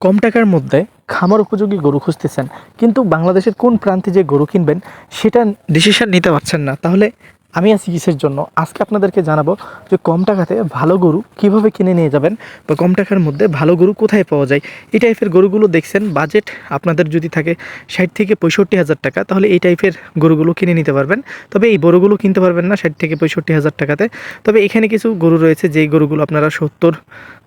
কম টাকার মধ্যে খামার উপযোগী গরু খুঁজতেছেন। কিন্তু বাংলাদেশের কোন প্রান্তে যে গরু কিনবেন, সেটা ডিসিশন নিতে পারছেন না। তাহলে আমি আছি কিসের জন্য? আজকে আপনাদেরকে জানাব যে কম টাকাতে ভালো গরু কীভাবে কিনে নিয়ে যাবেন বা কম টাকার মধ্যে ভালো গরু কোথায় পাওয়া যায়? এই টাইপের গরুগুলো দেখছেন বাজেট আপনাদের যদি থাকে ষাট থেকে পঁয়ষট্টি হাজার টাকা, তাহলে এই টাইপের গরুগুলো কিনে নিতে পারবেন। তবে এই গরুগুলো কিনতে পারবেন না ষাট থেকে পঁয়ষট্টি হাজার টাকাতে। তবে এখানে কিছু গরু রয়েছে, যেই গরুগুলো আপনারা সত্তর,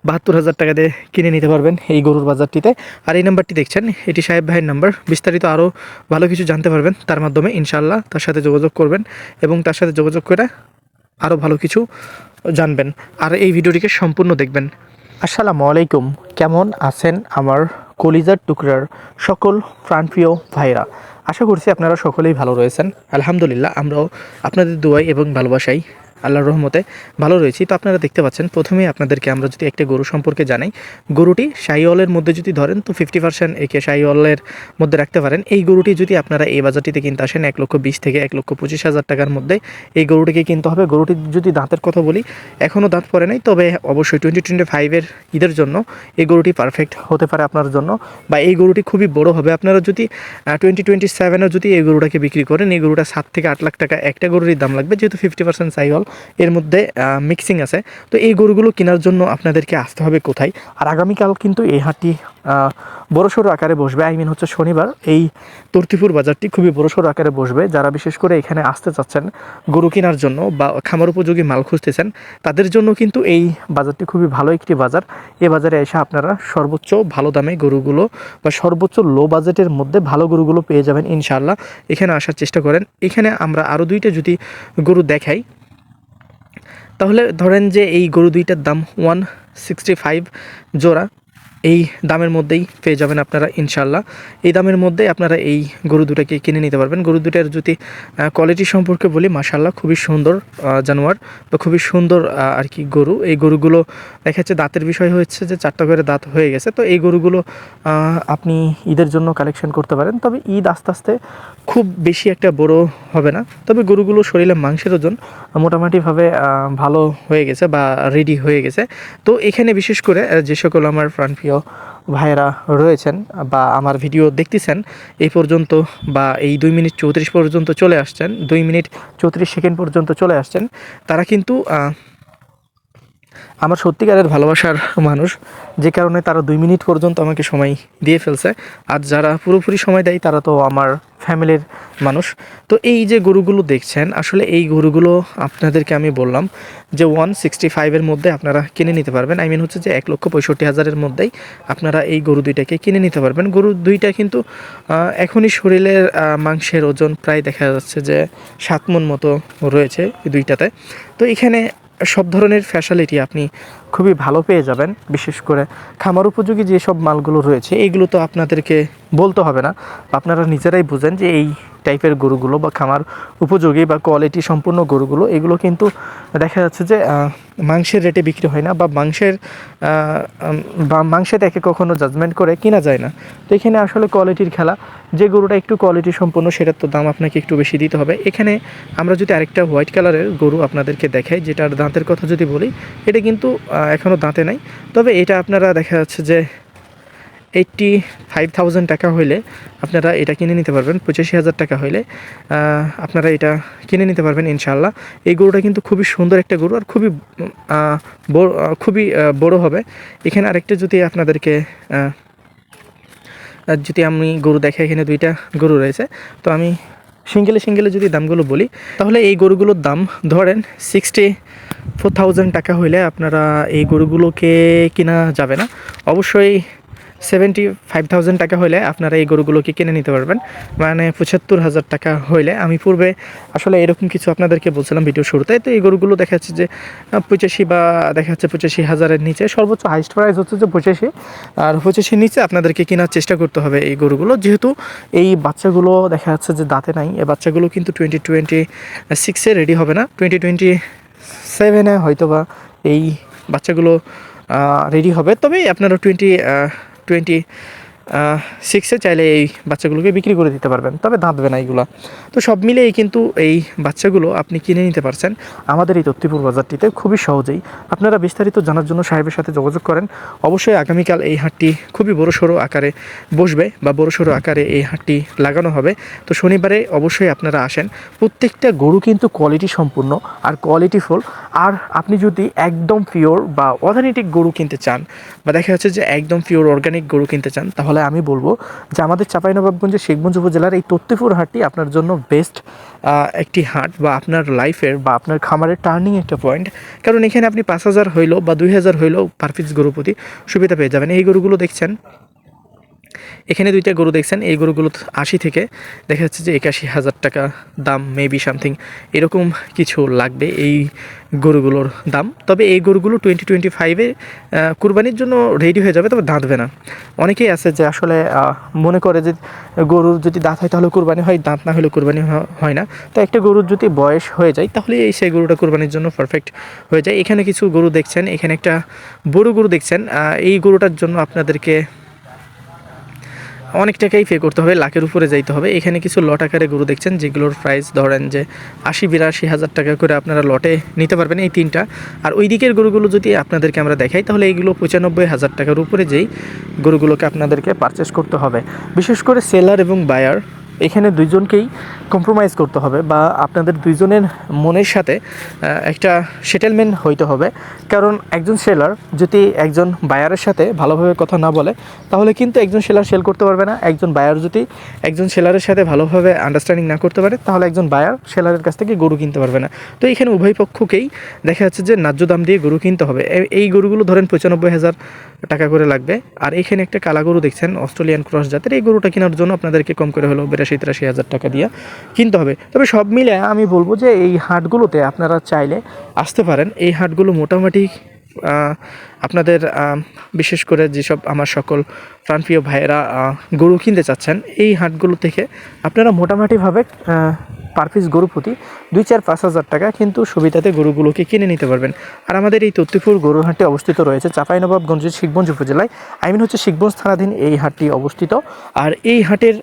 বাহাত্তর হাজার টাকা দিয়ে কিনে নিতে পারবেন এই গরুর বাজারটিতে। আর এই নাম্বারটি দেখছেন, এটি সাহেব ভাইয়ের নাম্বার। বিস্তারিত আরও ভালো কিছু জানতে পারবেন তার মাধ্যমে, ইনশাআল্লাহ তার সাথে যোগাযোগ করবেন এবং তার সাথে যোগাযোগ করে আরও ভালো কিছু জানবেন। আর এই ভিডিওটিকে সম্পূর্ণ দেখবেন। আসসালামু আলাইকুম। কেমন আছেন আমার কলিজার টুকরার সকল প্রাণপ্রিয় ভাইরা আশা করছি আপনারা সকলেই ভালো রয়েছেন। আলহামদুলিল্লাহ, আমরাও আপনাদের দোয়াই এবং ভালোবাসাই আল্লাহর রহমতে ভালো রয়েছি। তো আপনারা দেখতে পাচ্ছেন, প্রথমেই আপনাদেরকে আমরা যদি একটা গরু সম্পর্কে জানাই, গরুটি শাইওয়ালের মধ্যে যদি ধরেন, তো ফিফটি পার্সেন্ট একে শাইওয়ালের মধ্যে রাখতে পারেন। এই গরুটি যদি আপনারা এই বাজারটিতে কিনতে আসেন, এক লক্ষ বিশ থেকে এক লক্ষ পঁচিশ হাজার টাকার মধ্যে এই গরুটিকে কিনতে হবে। গরুটির যদি দাঁতের কথা বলি, এখনও দাঁত পড়ে নাই, তবে অবশ্যই টোয়েন্টি টোয়েন্টি ফাইভের ঈদের জন্য এই গরুটি পারফেক্ট হতে পারে আপনার জন্য বা এই গরুটি খুবই বড় হবে। আপনারা যদি টোয়েন্টি টোয়েন্টি সেভেনেও যদি এই গরুটাকে বিক্রি করেন, এই গরুটা সাত থেকে আট লাখ টাকা একটা গরুরই দাম লাগবে, যেহেতু ফিফটি পার্সেন্ট সাইওয়াল এর মধ্যে মিক্সিং আছে। তো এই গরুগুলো কেনার জন্য আপনাদেরকে আসতে হবে কোথায়? আর আগামীকাল কিন্তু এই হাটটি বড়সড় আকারে বসবে। আই মিন হচ্ছে শনিবার। এই তর্তিপুর বাজারটি খুবই বড়সড় আকারে বসবে। যারা বিশেষ করে এখানে আসতে চাচ্ছেন গরু কেনার জন্য বা খামার উপযোগী মাল খুঁজতেছেন, তাদের জন্য কিন্তু এই বাজারটি খুবই ভালো একটি বাজার। এই বাজারে এসে আপনারা সর্বোচ্চ ভালো দামে গরুগুলো বা সর্বোচ্চ লো বাজেটের মধ্যে ভালো গরুগুলো পেয়ে যাবেন ইনশাআল্লাহ। এখানে আসার চেষ্টা করেন। এখানে আমরা আরও দুইটা যদি গরু দেখাই তাহলে ধরেন যে এই গরু দুইটার দাম ওয়ান সিক্সটি ফাইভ জোড়া। এই দামের মধ্যেই পেয়ে যাবেন আপনারা ইনশাল্লাহ এই দামের মধ্যেই আপনারা এই গরু দুটাকে কিনে নিতে পারবেন। গরু দুটার যদি কোয়ালিটি সম্পর্কে বলি মাশাল্লাহ খুবই সুন্দর জানোয়ার। বা খুবই সুন্দর আর কি গরু। এই গরুগুলো দেখা যাচ্ছে দাঁতের বিষয় হচ্ছে যে চারটা করে দাঁত হয়ে গেছে। তো এই গরুগুলো আপনি ঈদের জন্য কালেকশন করতে পারেন। তবে ঈদ আস্তে আস্তে খুব বেশি একটা বড় হবে না। তবে গরুগুলো শরীরে মাংসের ওজন মোটামুটিভাবে ভালো হয়ে গেছে বা রেডি হয়ে গেছে। তো এখানে বিশেষ করে যে সকল আমার প্রাণপ্রিয় ভাইয়েরা রয়েছেন বা আমার ভিডিও দেখতেছেন, এই পর্যন্ত বা এই দুই মিনিট চৌত্রিশ পর্যন্ত চলে আসছেন, দুই মিনিট চৌত্রিশ সেকেন্ড পর্যন্ত চলে আসছেন, তারা কিন্তু আমার সত্যিকারের ভালোবাসার মানুষ, যে কারণে তারা দুই মিনিট পর্যন্ত আমাকে সময় দিয়ে ফেলছে। আর যারা পুরোপুরি সময় দেয়, তারা তো আমার ফ্যামিলির মানুষ। তো এই যে গরুগুলো দেখছেন, আসলে এই গরুগুলো আপনাদেরকে আমি বললাম যে ওয়ান সিক্সটি ফাইভের মধ্যে আপনারা কিনে নিতে পারবেন। আই মিন হচ্ছে যে এক লক্ষ পঁয়ষট্টি হাজারের মধ্যেই আপনারা এই গরু দুইটাকে কিনে নিতে পারবেন। গরু দুইটা কিন্তু এখনই শরীরের মাংসের ওজন প্রায় দেখা যাচ্ছে যে সাত মন মতো রয়েছে দুইটাতে। তো এখানে সব ধরনের ফ্যাসিলিটি আপনি খুবই ভালো পেয়ে যাবেন। বিশেষ করে খামার উপযোগী যেসব মালগুলো রয়েছে এইগুলো তো আপনাদেরকে বলতে হবে না। আপনারা নিজেরাই বুঝেন যে এই টাইপের গরুগুলো বা খামার উপযোগী বা কোয়ালিটি সম্পূর্ণ গরুগুলো, এগুলো কিন্তু দেখা যাচ্ছে যে মাংসের রেটে বিক্রি হয় না বা মাংসের বা মাংসের একে কখনো জাজমেন্ট করে কিনা যায় না। তো এখানে আসলে কোয়ালিটির খেলা। যে গরুটা একটু কোয়ালিটি সম্পন্ন সেটার তো দাম আপনাকে একটু বেশি দিতে হবে। এখানে আমরা যদি আরেকটা হোয়াইট কালারের গরু আপনাদেরকে দেখাই, যেটার দাঁতের কথা যদি বলি, এটা কিন্তু এখনও দাঁতে নাই। তবে এটা আপনারা দেখা যাচ্ছে যে এইট্টি ফাইভ থাউজেন্ড টাকা হইলে আপনারা এটা কিনে নিতে পারবেন, পঁচাশি হাজার টাকা হইলে আপনারা এটা কিনে নিতে পারবেন ইনশাল্লাহ এই গরুটা কিন্তু খুবই সুন্দর একটা গরু আর খুবই খুবই বড় হবে। এখানে আরেকটা যদি আপনাদেরকে যদি আমি গরু দেখে এখানে দুইটা গরু রয়েছে, তো আমি সিঙ্গেলে সিঙ্গেলে যদি দামগুলো বলি, তাহলে এই গরুগুলোর দাম ধরেন সিক্সটি ফোর টাকা হইলে আপনারা এই গরুগুলোকে কিনা যাবে না। অবশ্যই সেভেন্টি ফাইভ থাউজেন্ড টাকা হইলে আপনারা এই গরুগুলোকে কিনে নিতে পারবেন। মানে পঁচাত্তর হাজার টাকা হইলে। আমি পূর্বে আসলে এরকম কিছু আপনাদেরকে বলছিলাম ভিডিও শুরুতে। তো এই গরুগুলো দেখা যাচ্ছে যে পঁচাশি বা দেখা যাচ্ছে পঁচাশি হাজারের নিচে। সর্বোচ্চ হাইস্ট প্রাইস হচ্ছে যে পঁচাশি। আর পঁচাশির নিচে আপনাদেরকে কেনার চেষ্টা করতে হবে এই গরুগুলো। যেহেতু এই বাচ্চাগুলো দেখা যাচ্ছে যে দাঁতে নাই, এই বাচ্চাগুলো কিন্তু টোয়েন্টি টোয়েন্টি সিক্সে রেডি হবে না। টোয়েন্টি টোয়েন্টি সেভেনে হয়তো বা এই বাচ্চাগুলো রেডি হবে। তবে আপনারা টোয়েন্টি টোয়েন্টি সিক্সে চাইলে এই বাচ্চাগুলোকে বিক্রি করে দিতে পারবেন, তবে দাঁতবে না এইগুলা তো সব মিলিয়েই কিন্তু এই বাচ্চাগুলো আপনি কিনে নিতে পারছেন। আমাদের এই তত্ত্বপুর বাজারটিতে খুবই সহজেই। আপনারা বিস্তারিত জানার জন্য সাহেবের সাথে যোগাযোগ করেন। অবশ্যই আগামীকাল এই হাটটি খুবই বড়সড় আকারে বসবে বা বড়সড় আকারে এই হাটটি লাগানো হবে। তো শনিবারে অবশ্যই আপনারা আসেন। প্রত্যেকটা গরু কিন্তু কোয়ালিটি সম্পূর্ণ আর কোয়ালিটিফুল আর আপনি যদি একদম পিওর বা অথেন্টিক গরু কিনতে চান বা দেখা যাচ্ছে যে একদম পিওর অর্গানিক গরু কিনতে চান, তাহলে আমি বলব যে আমাদের চাঁপাইনবাবগঞ্জের শেখগঞ্জ উপজেলার এই তত্ত্বপুর হাটটি আপনার জন্য বেস্ট একটি হাট বা আপনার লাইফের বা আপনার খামারের টার্নিং একটা পয়েন্ট কারণ এখানে আপনি পাঁচ হাজার হইল বা দুই হাজার হইল পার পিস গরু প্রতি সুবিধা পেয়ে যাবেন। এই গরুগুলো দেখছেন এখানে দুইটা গরু দেখছেন, এই গরুগুলো আশি থেকে, দেখা যাচ্ছে যে একাশি হাজার টাকা দাম মেবি সামথিং এরকম কিছু লাগবে এই গরুগুলোর দাম। তবে এই গরুগুলো টোয়েন্টি টোয়েন্টি ফাইভে কুরবানির জন্য রেডি হয়ে যাবে, তবে দাঁতবে না। অনেকেই আছে যে আসলে মনে করে যে গরুর যদি দাঁত হয় তাহলে কুরবানি হয়, দাঁত না হলে কুরবানি হয় না। তো একটা গরুর যদি বয়স হয়ে যায়, তাহলে এই সেই গরুটা কুরবানির জন্য পারফেক্ট হয়ে যায়। এখানে কিছু গরু দেখছেন, এখানে একটা বড় গরু দেখছেন এই গরুটার জন্য আপনাদেরকে অনেক টাকাই পে করতে হবে, লাখের উপরে যাইতে হবে। এখানে কিছু লট আকারে গরু দেখছেন, যেগুলোর প্রাইস ধরেন যে আশি, বিরাশি হাজার টাকা করে আপনারা লটে নিতে পারবেন এই তিনটা। আর ওই দিকের গরুগুলো যদি আপনাদেরকে আমরা দেখাই, তাহলে এইগুলো পঁচানব্বই হাজার টাকার উপরে যেই গরুগুলোকে আপনাদেরকে পারচেস করতে হবে। বিশেষ করে সেলার এবং বায়ার এখানে দুইজনকেই কম্প্রোমাইজ করতে হবে বা আপনাদের দুইজনের মনের সাথে একটা সেটেলমেন্ট হইতে হবে। কারণ একজন সেলার যদি একজন বায়ারের সাথে ভালোভাবে কথা না বলে, তাহলে কিন্তু একজন সেলার সেল করতে পারবে না। একজন বায়ার যদি একজন সেলারের সাথে ভালোভাবে আন্ডারস্ট্যান্ডিং না করতে পারে, তাহলে একজন বায়ার সেলারের কাছ থেকে গরু কিনতে পারবে না। তো এখানে উভয় পক্ষকেই দেখা যাচ্ছে যে ন্যায্য দাম দিয়ে গরু কিনতে হবে। এই গরুগুলো ধরেন পঁচানব্বই হাজার টাকা করে লাগবে। আর এখানে একটা কালা গরু দেখছেন, অস্ট্রেলিয়ান ক্রস জাতের। এই গরুটা কেনার জন্য আপনাদেরকে কম করে হলো বিরাশি, তিরাশি হাজার টাকা দিয়ে। কিনতে হবে। তবে সব মিলে আমি বলব যে এই হাটগুলোতে আপনারা চাইলে আসতে পারেন। এই হাটগুলো মোটামুটি আপনাদের বিশেষ করে যেসব আমার সকল প্রাণপ্রিয় ভাইয়েরা গরু কিনতে চাচ্ছেন, এই হাটগুলো থেকে আপনারা মোটামুটিভাবে পার পিস গরু প্রতি দুই চার পাঁচ হাজার টাকা কিন্তু সুবিধাতে গরুগুলোকে কিনে নিতে পারবেন। আর আমাদের এই তত্তিপুর গরুর হাটটি অবস্থিত রয়েছে চাঁপাইনবাবগঞ্জের শিখগঞ্জ উপজেলায়। আই মিন হচ্ছে শিখগঞ্জ থানাধীন এই হাটটি অবস্থিত। আর এই হাটের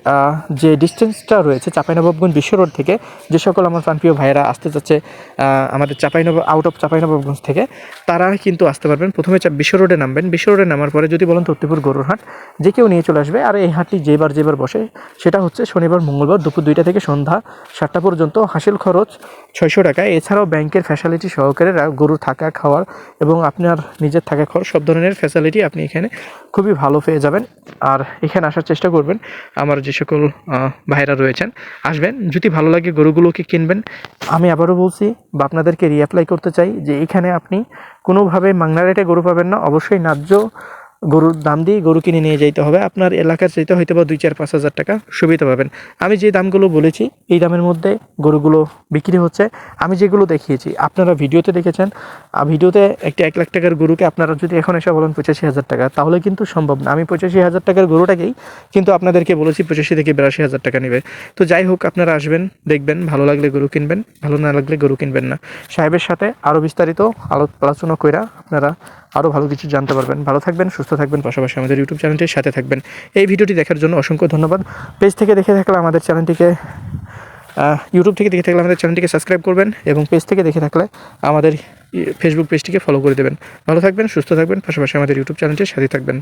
যে ডিস্টেন্সটা রয়েছে চাঁপাইনবাবগঞ্জ বিশ্ব রোড থেকে যে সকল আমার প্রাণপ্রিয় ভাইয়েরা আসতে আহ, আমাদের চাঁপাইনবাব আউট অফ চাঁপাইনবাবগঞ্জ থেকে তারা কিন্তু আসতে পারবেন। প্রথমে বিশ্ব রোডে নামবেন। বিশ্ব রোডে নামার পরে যদি বলেন তত্তিপুর গরুর হাট যে কেউ নিয়ে চলে আসবে। আর এই হাটটি যেবার যেবার বসে সেটা হচ্ছে শনিবার মঙ্গলবার দুপুর দুইটা থেকে সন্ধ্যা সাতটা পর্যন্ত হাসিল খরচ ছয়শো টাকা। এছাড়াও ব্যাংকের ফ্যাসিলিটি সহকারে রা- গরু থাকা খাওয়ার এবং আপনার নিজের থাকা খরচ সব ধরনের ফ্যাসিলিটি আপনি এখানে খুবই ভালো পেয়ে যাবেন। আর এখানে আসার চেষ্টা করবেন। আমার যে সকল ভাইরা রয়েছেন, আসবেন। যদি ভালো লাগে গরুগুলোকে কিনবেন, আমি আবারও বলছি, বা আপনাদেরকে রিঅ্যাপ্লাই করতে চাই যে এখানে আপনি কোনোভাবে মাংনা রেটে গরু পাবেন না। অবশ্যই ন্যায্য গরুর দাম দিয়ে গরু কিনে নিয়ে যাইতে হবে। আপনার এলাকার চাইতে হয়তো বা দুই চার পাঁচ হাজার টাকা সুবিধা পাবেন। আমি যে দামগুলো বলেছি, এই দামের মধ্যে গরুগুলো বিক্রি হচ্ছে। আমি যেগুলো দেখিয়েছি, আপনারা ভিডিওতে দেখেছেন। ভিডিওতে একটা এক লাখ টাকার গরুকে আপনারা যদি এখন এসে বলেন পঁচাশি হাজার টাকা, তাহলে কিন্তু সম্ভব না। আমি পঁচাশি হাজার টাকার গরুটাকেই কিন্তু আপনাদেরকে বলেছি পঁচাশি থেকে বিরাশি হাজার টাকা নেবে। তো যাই হোক, আপনারা আসবেন, দেখবেন, ভালো লাগলে গরু কিনবেন, ভালো না লাগলে গরু কিনবেন না। সাহেবের সাথে আরও বিস্তারিত আলো আলোচনা কইরা আপনারা আরও ভালো কিছু জানতে পারবেন। ভালো থাকবেন, সুস্থ থাকবেন, পাশাপাশি আমাদের ইউটিউব চ্যানেলটির সাথে থাকবেন। এই ভিডিওটি দেখার জন্য অসংখ্য ধন্যবাদ। পেজ থেকে দেখে থাকলে আমাদের চ্যানেলটিকে ইউটিউব থেকে দেখে থাকলে আমাদের চ্যানেলটিকে সাবস্ক্রাইব করবেন এবং পেজ থেকে দেখে থাকলে আমাদের ফেসবুক পেজটিকে ফলো করে দেবেন। ভালো থাকবেন, সুস্থ থাকবেন, পাশাপাশি আমাদের ইউটিউব চ্যানেলটির সাথে থাকবেন।